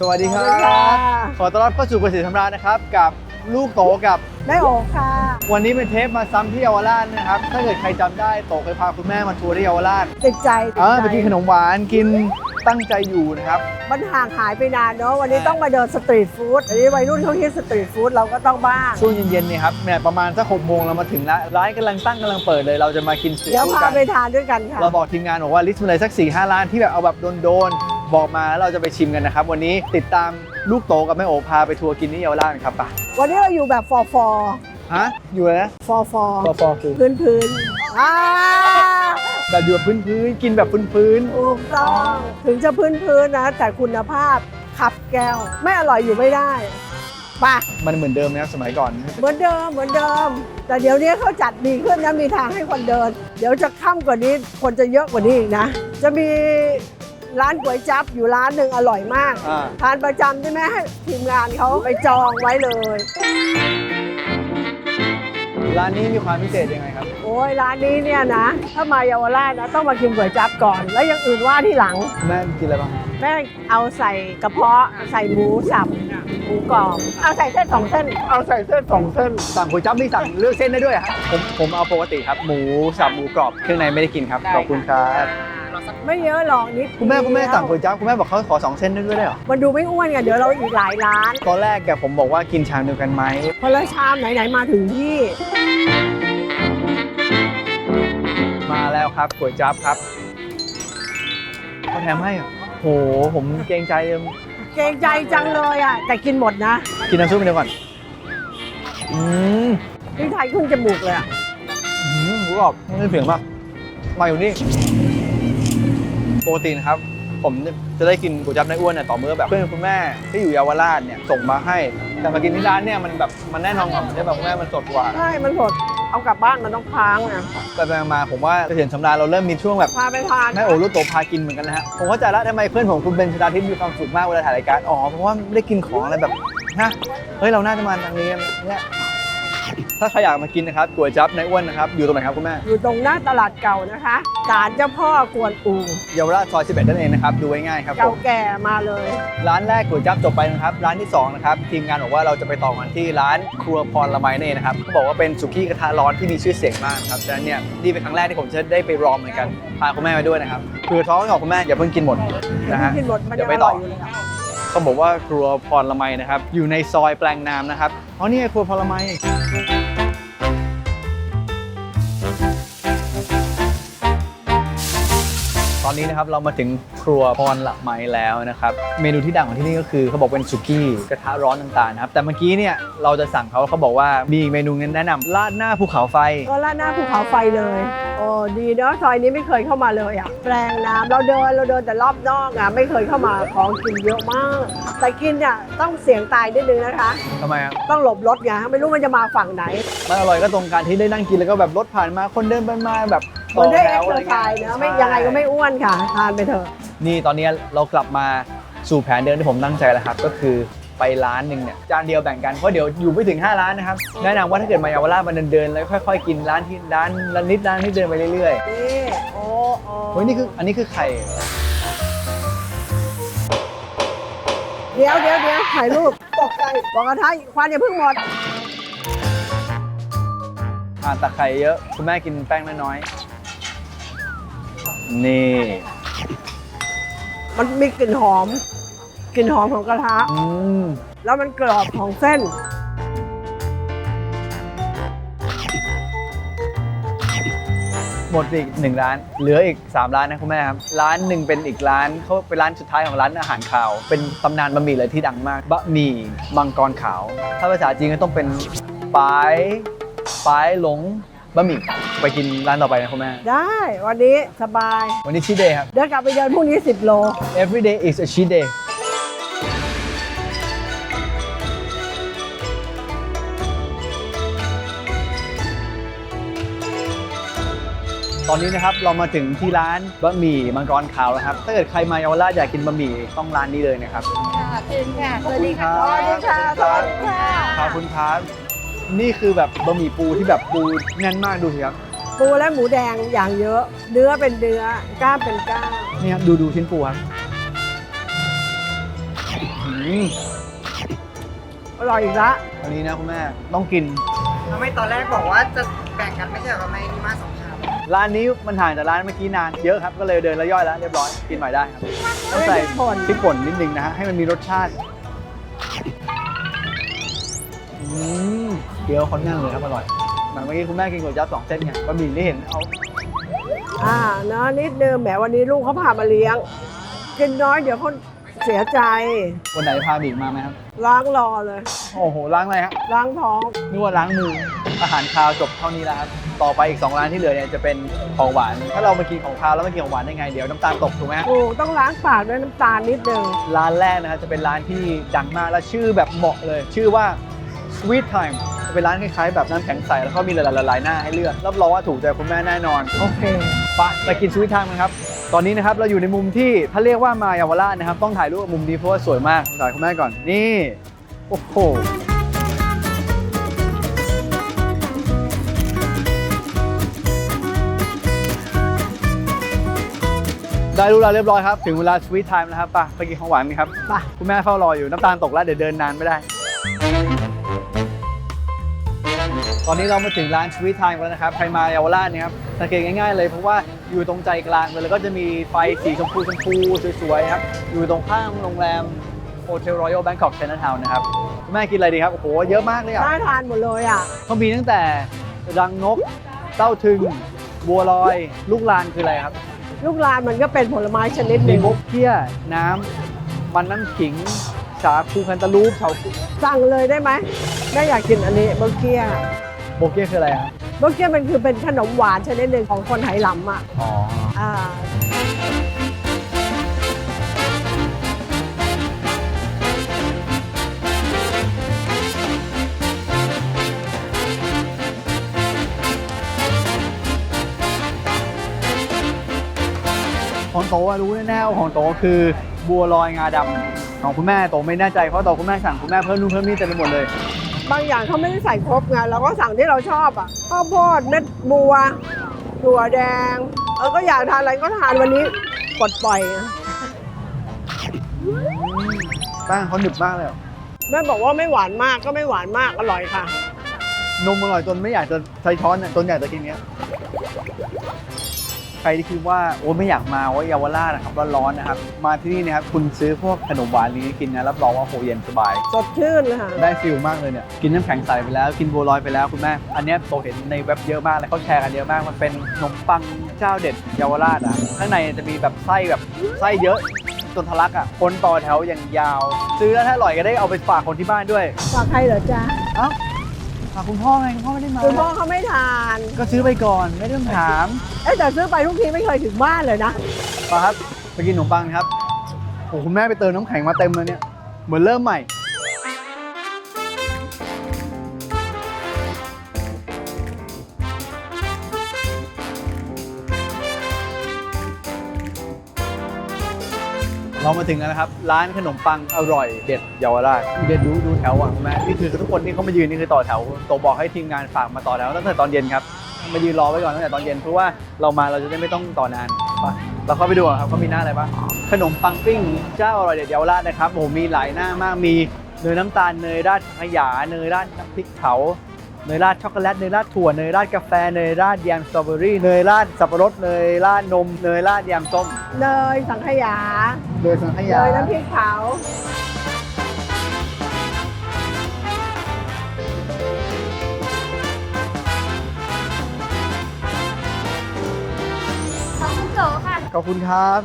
สวัสดีครัสวัสดีค่ะบขอต้อนรับเข้าสู่เกษตรธรรมรานะครับ กับลูกโตกับได้โอค่ะ วันนี้เป็นเทปมาซ้ำที่เยาวราชนะครับ ถ้าเกิดใครจำได้โตเคยพาคุณแม่มาทัวร์ที่เยาวราชติดใจติดเออใจไปกินขนมหวานกินตั้งใจอยู่นะครับ มันห่างหายไปนานเนาะวันนี้ต้องมาเดินสตรีทฟู้ดอันนี้วัยรุ่นเขาฮิตสตรีทฟู้ดเราก็ต้องบ้างช่วงเย็นๆเนี่ยครับเนี่ยประมาณสักหกโมงเรามาถึงแล้วร้านกำลังตั้งกำลังเปิดเลย เราจะมากินสตรีทเดี๋ยวฟู้ดพากัน ไปทานด้วยกันค่ะ เราบอกทีมงานบอกว่าลิสต์มาเลยสัก4ี่ห้าร้านที่แบบเอาแบบโดนๆ บอกมาแล้วเราจะไปชิมกันนะครับ วันนี้ติดตามลูกโตกับแม่โอพาไปทัวร์กินที่เยาวราชครับไปะวันนี้เราอยู่แบบฟอร์ฟอร์ฮะอยู่เลยนะฟอร์ฟอร์ปอปอคือพื้นพื้นอ่าแบบอยู่แบบพื้นๆกินแบบพื้นๆถูกต้องถึงจะพื้นพื้นๆนะ แต่คุณภาพขับแก้ว ไม่อร่อยอยู่ไม่ได้ไปะมันเหมือนเดิมนะครับสมัยก่อน เหมือนเดิมเหมือนเดิม แต่เดี๋ยวนี้เขาจัดดีขึ้นนะมีทางให้คนเดิน เดี๋ยวจะค่ำกว่านี้คนจะเยอะกว่านี้อีกนะ จะมี ร้านก๋วยจั๊บอยู่ร้านหนึ่งอร่อยมาก อ่า ทานประจำใช่ไหมให้ทีมงานเขาไปจองไว้เลย ร้านนี้มีความพิเศษยังไงครับโอ้ยร้านนี้เนี่ยนะ ถ้ามาเยาวราชนะต้องมากินก๋วยจั๊บก่อน แล้วอยังอื่นว่าที่หลัง แม่กินอะไรบ้าง แม่เอาใส่กระเพาะใส่หมูสับหมูกรอบเอาใส่เส้นสองเส้น เอาใส่เส้นสองเส้นสั่งก๋วยจั๊บนี่สั่งเลือกเส้นได้ด้วยเหรอฮะผมผมเอาปกติครับหมูสับหมูกรอบเครื่องในไม่ได้กินครับขอบคุณครับไม่เยอะหรอกนิดคุณแม่คุณแม่เดียวสั่งก๋วยจั๊บคุณแม่บอกเขาขอสองเส้นได้ด้วยได้เหรอมันดูไม่อ้วนไงเดี๋ยวเราอีกหลายร้านตอนแรกแกผมบอกว่ากินชามเดียวกันไหมคนละชามไหนๆมาถึงที่มาแล้วครับก๋วยจั๊บครับเขาแถมให้เหรอโหผมเกรงใจเลยเกรงใจจังเลยอะ แต่กินหมดนะกินน้ำซุปไปเดียวก่อน อืมพี่ไทยขึ้นจมูกเลยอะอืมหมูกรอบไม่เสียงป่ะมาอยู่นี่ปกตินะครับ ผมจะได้กินก๋วยจั๊บในอ้วนเนี่ยต่อเมื่อแบบเพื่อนคุณแม่ที่อยู่เยาวราชเนี่ยส่งมาให้ แต่มากินที่ร้านเนี่ยมันแบบมันแน่นอนกว่ามันได้แบบคุณแม่มันสดกว่า ใช่มันสดเอากลับบ้านมันต้องค้างอะแต่ไปมาผมว่าเกษียณสำราญเราเริ่มมีช่วงแบบพาไปทานแม่โอรุโตพากินเหมือนกันนะฮะผมเข้าใจแล้วทำไมเพื่อนผมคุณเบนชดาทิพย์มีความสุขมากเวลาถ่ายรายการอ๋อเพราะว่าไม่ได้กินของอะไรแบบนะเฮ้ยเราน่าจะมาทางนี้เนี่ย ถ้าใครอยากมากินนะครับก๋วยจั๊บในอ้วนนะครับอยู่ตรงไหนครับคุณแม่อยู่ตรงหน้าตลาดเก่านะคะศาลเจ้าพ่อกวนอูเยาวราชซอย 11 นั่นเองนะครับดูง่ายๆครับผเก่ามแก่มาเลย ร้านแรกก๋วยจั๊บจบไปนะครับร้านที่2นะครับทีมงานบอกว่าเราจะไปต่อกันที่ร้านครัวพรละไมนั่นเองนะครับเขาบอกว่าเป็นสุกี้กระทะร้อนที่มีชื่อเสียงมากครับฉะนั้นเนี่ยนี่เป็นครั้งแรกที่ผมจะได้ไปลองเหมือนกันพาคุณแม่ไปด้วยนะครับคือท้องของคุณแม่อย่าเพิ่งกินหมดนะฮะกินหมดมันเดี๋ยัยงวอไปต่ร่อ อยอยู่เลยอะเขาบอกว่าครัวพรละไมนะครับ อยู่ในซอยแปลงนามนะครับอ๋อนี่ไงครัวพรละไม ตอนนี้นะครับเรามาถึงครัวพรละไมแล้วนะครับ เมนูที่ดังของที่นี่ก็คือเขาบอกเป็นสุกี้กระทะร้อนต่างๆนะครับ แต่เมื่อกี้เนี่ยเราจะสั่งเขาเขาบอกว่ามีอีกเมนูนึงแนะนำราดหน้าภูเขาไฟ ก็ลาดหน้าภูเขาไฟเลย โอ้ดีเนาะซอยนี้ไม่เคยเข้ามาเลยอะแปลงน้ำเราเดินเราเดินแต่รอบนอกอะไม่เคยเข้ามาของกินเยอะมาก แต่กินเนี่ยต้องเสียงตายนิดนึงนะคะ ทำไมครับต้องหลบรถไงไม่รู้มันจะมาฝั่งไหน มันอร่อยก็ตรงการที่ได้นั่งกินแล้วก็แบบรถผ่านมาคนเดินไปมาแบบเห มันได้แถเอ็กวซ์อะไรเซอร์ไซเงี้ส์นะไม่ยังไงก็ไม่อ้วนค่ะทานไปเถอะนี่ตอนนี้เรากลับมาสู่แผนเดิมที่ผมตั้งใจแล้วครับ ก็คือไปร้านหนึ่งเนี่ยจานเดียวแบ่งกันเพราะเดี๋ยวอยู่ไม่ถึง 5 ร้านนะครับแนะนำว่าถ้าเกิดมาเยาวราชมันเดินๆแล้วค่อยๆ กินร้านที่ร้านร้านนิดร้านนิดเดินไปเรื่อยนี่โอ้โอ้ๆเฮ้ยนี่คืออันนี้คือไข่เดี๋ยวเดี๋ยวเดี๋ยวถ่ายรูปตกใจบอกกระทะควันอย่าเพิ่งหมดอ่าแต่ไข่เยอะ คุณแม่กินแป้งน้อยๆ นี่ มันมีกลิ่นหอม กลิ่นหอมของกระทะ อืม แล้วมันกรอบของเส้น หมดไปอีกหนึ่งร้าน เหลืออีก 3 ร้านนะคุณแม่ครับ ร้านหนึ่งเป็นอีกร้านเขาเป็นร้านสุดท้ายของร้านอาหารขาว เป็นตำนานบะหมี่เลยที่ดังมาก บะหมี่มังกรขาว ถ้าภาษาจีนก็ต้องเป็นปายปายหลง บะหมี่ไปกินร้านต่อไปนะคุณแม่ ได้วันนี้สบาย วันนี้ชีเดย์ครับ เดี๋ยวกลับไปเดินพรุ่งนี้ 10 โล every day is a cheat day ตอนนี้นะครับเรามาถึงที่ร้านบะหมี่มังกรขาวแล้วครับ ถ้าเกิดใครมาเยาวราชอยากกินบะหมี่ต้องร้านนี้เลยนะครับ ค่ะเชิญค่ะ สวัสดีค่ะ สวัสดีค่ะ สวัสดีค่ะ ขอบคุณครับ นี่คือแบบบะหมี่ปูที่แบบปูแน่นมากดูสิครับปูและหมูแดงอย่างเยอะ เนื้อเป็นเนื้อกล้ามเป็นกล้ามนี่ครับดูดูชิ้นปูครับอืมอร่อยอีกละอันนี้นะคุณแม่ต้องกิน ทำไมตอนแรกบอกว่าจะแบ่งกันไม่ใช่เหรอทำไมมีมาสองชามร้านนี้มันห่างจากร้านเมื่อกี้นานเยอะครับก็เลยเดินแล้วย่อยแล้วเรียบร้อยกินใหม่ได้ครับต้องใส่พริกป่นพริกป่นนิดนึงนะฮะให้มันมีรสชาติ อืมเกี๊ยวเขาแน่นเลยครับอร่อยเหมือนเมื่อกี้คุณแม่กินก๋วยจั๊บสองเส้นไงบะหมี่ที่เห็นเอาอ่าเนาะนิดนึงแหมวันนี้ลูกเขาพามาเลี้ยง กินน้อยเดี๋ยวคนเสียใจวันไหนพาบีกมาไหมครับ ล้างรอเลย โอ้โหล้างอะไรฮะล้างท้องนึกว่าล้างมืออาหารคาวจบเท่านี้แล้วครับต่อไปอีก 2 ร้านที่เหลือเนี่ยจะเป็นของหวาน ถ้าเรามากินของคาวแล้วมากินของหวานได้ไงเดี๋ยวน้ำตาลตกถูกไหมฮะถูกต้องล้างปากด้วยน้ำตาลนิดนึงร้านแรกนะครับจะเป็นร้านที่ดังมากและชื่อแบบเหมาะเลย ชื่อว่า Sweet Time จะเป็นร้านคล้ายๆแบบน้ำแข็งใสแล้วก็มีหลายๆหน้าให้เลือกรับรองว่าถูกใจคุณแม่แน่นอน โอเคไปไปกิน Sweet Time กันครับตอนนี้นะครับเราอยู่ในมุมที่ถ้าเรียกว่ามาเยาวราชนะครับ ต้องถ่ายรูปกับมุมนี้เพราะว่าสวยมากถ่ายคุณแม่ก่อนนี่โอ้โหได้รู้แล้วเรียบร้อยครับ ถึงเวลา Sweet Time แล้วครับไปไปกินของหวานกันครับไปคุณแม่เฝ้ารออยู่น้ำตาลตกแล้วเดี๋ยวเดินนานไม่ได้ ตอนนี้เรามาถึงร้านสวีทไทม์แล้วนะครับ ใครมาเยาวราชเนี่ยครับสังเกตง่ายๆเลยเพราะว่าอยู่ตรงใจกลางเลยแล้วก็จะมีไฟสีชมพูชมพูสวยๆครับ อยู่ตรงข้างโรงแรมโฮเทลรอยัลแบงกอกเชนทาวน์นะครับคุณแม่กินอะไรดีครับ โอ้โห เยอะมากเลยอะน่าทานหมดเลยอะเขามีตั้งแต่รังนกเต้าถึง บัวลอย ลูกลานคืออะไรครับ ลูกลานมันก็เป็นผลไม้ชนิดหมีนึ่งมกเกี้ย น้ำมันน้ำขิง สาคูคันตาลูปเฉาก๊วยสั่งเลยได้ไหมแม่อยากกินอันนี้เบอร์เกียโบ เกี้ยคืออะไรครับเบอร์เกียมันคือเป็นขนมหวานชนิดหนึ่งของคนไหหลำอะอ๋อ อ่าของโตอะรู้แน่ๆว่าของโตคือบัวลอยงาดำของคุณแม่โตไม่แน่ใจเพราะโตคุณแม่สั่งคุณแม่เพิ่มนู่นเพิ่มนี่เต็มไปหมดเลย บางอย่างเขาไม่ได้ใส่ครบไงเราก็สั่งที่เราชอบอะข้าวโพดเม็ดบัวถั่วแดงเออก็อยากทานอะไรก็ทานวันนี้ปลดปล่อยไงแป้งเขาหนึบมากเลยอะแม่บอกว่าไม่หวานมากก็ไม่หวานมากอร่อยค่ะ นมอร่อยจนไม่อยากจะใช้ช้อนอะจนอยากจะกินเนี้ยใครที่คิดว่าโอ้ไม่อยากมาว่าเยาวราชนะครับร้อนๆนะครับ มาที่นี่นะครับคุณซื้อพวกขนมหวานนี้กินนะรับรองว่าโหเย็นสบาย สดชื่นเลยค่ะ ได้ฟิลมากเลยเนี่ยกินน้ำแข็งใสไปแล้วกินบัวลอยไปแล้วคุณแม่อันเนี้ยโตเห็นในเว็บเยอะมากแล้วเขาแชร์กันเยอะมากมันเป็นขนมปังเจ้าเด็ดเยาวราชอะข้างในจะมีแบบไส้แบบไส้เยอะจนทะลักอะคนต่อแถวอย่างยาว ซื้อแล้วถ้าอร่อยก็ได้เอาไปฝากคนที่บ้านด้วย ฝากใครเหรอจ๊ะเอ้า ฝากคุณพ่อไงคุณพ่อไม่ได้มาคุณพ่อเขาไม่ทาน ก็ซื้อไปก่อนไม่ต้องถามเอ้ยแต่ซื้อไปทุกทีไม่เคยถึงบ้านเลยนะมาครับไปกินขนมปังครับโอ้คุณแม่ไปเติมน้ำแข็งมาเต็มเลยเนี่ยเหมือนเริ่มใหม่ เรามาถึงแล้วนะครับ ร้านขนมปังอร่อยเด็ดเยาวราชเด็ดดูดูแถวอะคุณแม่นี่คือทุกคนที่เขามายืนนี่คือต่อแถวโตบอกให้ทีมงานฝากมาต่อแถวตั้งแต่ตอนเย็นครับมายืนรอไว้ก่อนตั้งแต่ตอนเย็นเพราะว่าเรามาเราจะได้ไม่ต้องต่อนานไปเราเข้าไปดูก่อนครับเขามีหน้าอะไรบ้างขนมปังปิ้งเจ้าอร่อยเด็ดเยาวราชนะครับโอ้โหมีหลายหน้ามากมีเนยน้ำตาลเนยราดขยาเนยราดน้ำพริกเผาเนยราดช็อกโกแลตเนยราดถั่วเนยราดกาแฟเนยราดแยมสตรอเบอรี่เนยราดสับปะรดเนยราดนมเนยราดแยมส้มเนยสังขยา เนยสังขเนยายน้ำพริกเผาขอบคุณโจค่ะ ขอบคุณครับ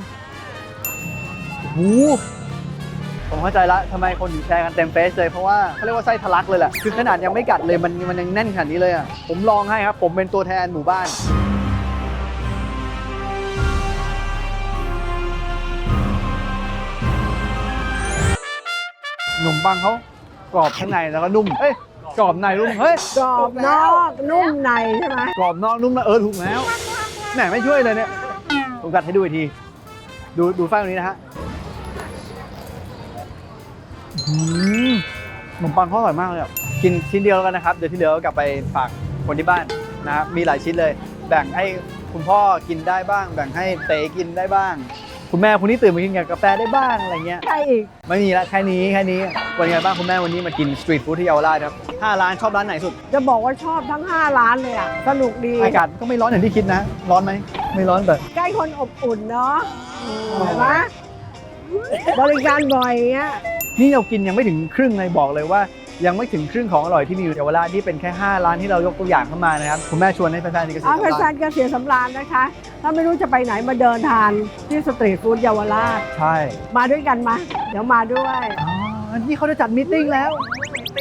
หูผมเข้าใจละทำไมคนถึงแชร์กันเต็มเฟซเลย เพราะว่าเขาเรียกว่าไส้ทะลักเลยแหละ คือขนาดยังไม่กัดเลยมันมันยังแน่นขนาดนี้เลยอะ ผมลองให้ครับ ผมเป็นตัวแทนหมู่บ้าน ขนมปังเขากรอบข้างในแล้วก็นุ่มเอ้ยกรอบในนุ่มเฮ้ยกรอบนอกนุ่มในใช่ไหมกรอบนอกนุ่มในเออถูกแล้วแหมไม่ช่วยเลยเนี่ยผมกัดให้ดูอีกที ดูดูไฟตรงนี้นะฮะอื้อหือขนมปังเขาอร่อยมากเลยอะกินชิ้นเดียวแล้วกันนะครับ เดี๋ยวที่เหลือก็กลับไปฝากคนที่บ้านนะครับมีหลายชิ้นเลย แบ่งให้คุณพ่อกินได้บ้าง แบ่งให้เต๋กินได้บ้าง คุณแม่คนนี้ตื่นมากินกับกาแฟได้บ้างอะไรเงี้ย ใครอีก ไม่มีละแค่นี้แค่นี้วันไงบ้างคุณแม่วันนี้มากินสตรีทฟู้ดที่เยาวราชครับห้าร้านชอบร้านไหนสุด จะบอกว่าชอบทั้ง 5 ร้านเลยอะ สนุกดี อากาศก็ไม่ร้อนอย่างที่คิดนะ ร้อนไหม ไม่ร้อนแต่ใกล้คนอบอุ่นเนาะเห็นไหมบริการบ่อยอย่างเงี้ย นี่เรากินยังไม่ถึงครึ่งเลยบอกเลยว่า ยังไม่ถึงครึ่งของอร่อยที่มีอยู่เยาวราชนี่เป็นแค่ 5 ร้านที่เรายกตัวอย่างเข้ามานะครับ คุณแม่ชวนให้แฟนๆนี่ก็เสียเอาสแฟละนๆเกษียณสำราญนะคะ ถ้าไม่รู้จะไปไหนมาเดินทานที่สตรีทฟู้ดเยาวราช ใช่มาด้วยกันมา เดี๋ยวมาด้วย อ๋อนี่เขาจะจัดมีตติ้งแล้ว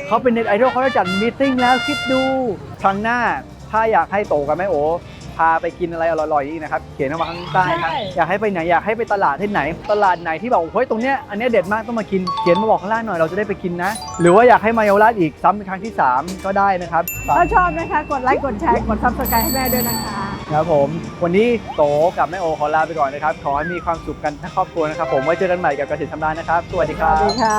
เขาเป็นเน็ตไอดอลเขาจะจัดมีตติ้งแล้วคิดดูครั้งหน้า ถ้าอยากให้โตกับแม่โอ พาไปกินอะไรอร่อยๆอีกนะครับ เขียนเอามาข้างใต้ครับ ใช่ อยากให้ไปไหนอยากให้ไปตลาดที่ไหน ตลาดไหนที่แบบเฮ้ยตรงเนี้ยอันเนี้ยเด็ดมากต้องมากิน เขียนมาบอกข้างล่างหน่อยเราจะได้ไปกินนะ หรือว่าอยากให้มาเยาวราชอีกซ้ำเป็นครั้งที่ 3 ก็ได้นะครับถ้าชอบนะคะ กดไลค์กดแชร์กดซับสไครต์ให้แม่ด้วยนะคะ ครับผม วันนี้โตกับแม่โอขอลาไปก่อนนะครับ ขอให้มีความสุขกันทั้งครอบครัวนะครับ ผมไว้เจอกันใหม่กับเกษตรชำนาญนะครับ สวัสดีคสรัวัสบ ดีค่ะ